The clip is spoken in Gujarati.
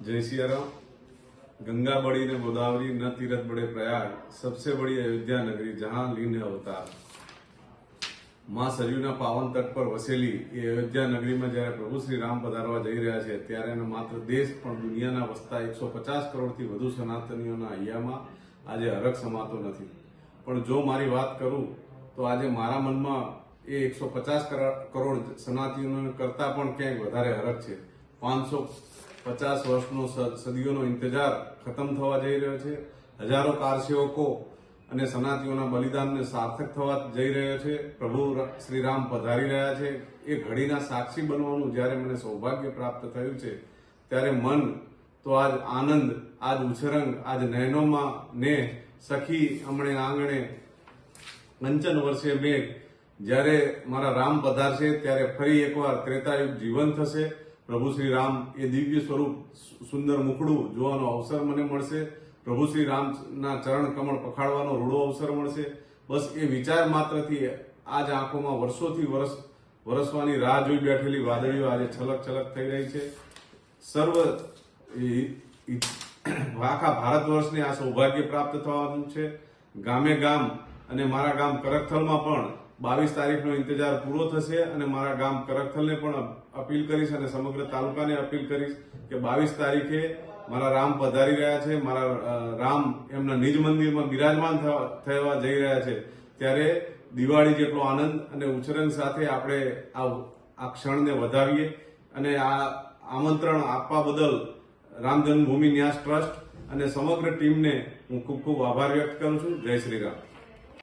जय सिया राम गंगा बड़ी ने गोदावरी न तीरथ बड़े प्रयाग सबसे बड़ी अयोध्या नगरी जहां लीन है अवतार માં સરયુના પાવન તટ પર વસેલી એ અયોધ્યા નગરીમાં જ્યારે પ્રભુ શ્રી રામ પધારવા જઈ રહ્યા છે ત્યારે એનો માત્ર દેશ પણ દુનિયાના વસતા એકસો પચાસ કરોડથી વધુ સનાતનીઓના હૈયામાં આજે હરખ સમાતો નથી પણ જો મારી વાત કરું તો આજે મારા મનમાં એ એકસો પચાસ કરોડ સનાતનીઓ કરતા પણ ક્યાંક વધારે હરખ છે પાંચસો પચાસ વર્ષનો સદીઓનો ઇંતજાર ખતમ થવા જઈ રહ્યો છે. હજારો કારસેવકો અને સનાતીઓના બલિદાનને સાર્થક થવા જઈ રહ્યો છે. પ્રભુ શ્રી રામ પધારી રહ્યા છે. એ ઘડીના સાક્ષી બનવાનું જ્યારે મને સૌભાગ્ય પ્રાપ્ત થયું છે, ત્યારે મન તો આજ આનંદ, આજ ઉછરંગ, આજ નયનોમાં ને સખી હમણે આંગણે પંચન વર્ષે મેઘ. જ્યારે મારા રામ પધારશે, ત્યારે ફરી એકવાર ત્રેતાયુગ જીવન થશે. પ્રભુ શ્રી રામ એ દિવ્ય સ્વરૂપ સુંદર મુખડું જોવાનો અવસર મને મળશે. પ્રભુ શ્રી રામના ચરણ કમળ પખાડવાનો રૂડો અવસર મળશે. બસ એ વિચાર માત્રથી આજ આંખોમાં વર્ષોથી વરસ, વરસવાની રાહ જોઈ બેઠેલી વાદળીઓ આજે છલક છલક થઈ રહી છે. સર્વ આખા ભારત વર્ષને આ સૌભાગ્ય પ્રાપ્ત થવાનું છે. ગામે ગામ અને મારા ગામ કરકથલમાં પણ બાવીસ તારીખનો ઇંતજાર પૂરો થશે અને મારા ગામ કરકથલને પણ અપીલ કરીશ અને સમગ્ર તાલુકાને અપીલ કરીશ કે બાવીસ તારીખે મારા રામ પધારી રહ્યા છે, મારા રામ એમના નિજ મંદિરમાં બિરાજમાન થવા જઈ રહ્યા છે. ત્યારે દિવાળી જેટલો આનંદ અને ઉછરંગ સાથે આપણે આ આ ક્ષણને વધાવીએ અને આ આમંત્રણ આપવા બદલ રામ જન્મભૂમિ ન્યાસ ટ્રસ્ટ અને સમગ્ર ટીમને હું ખૂબ ખૂબ આભાર વ્યક્ત કરું છું. જય શ્રી રામ.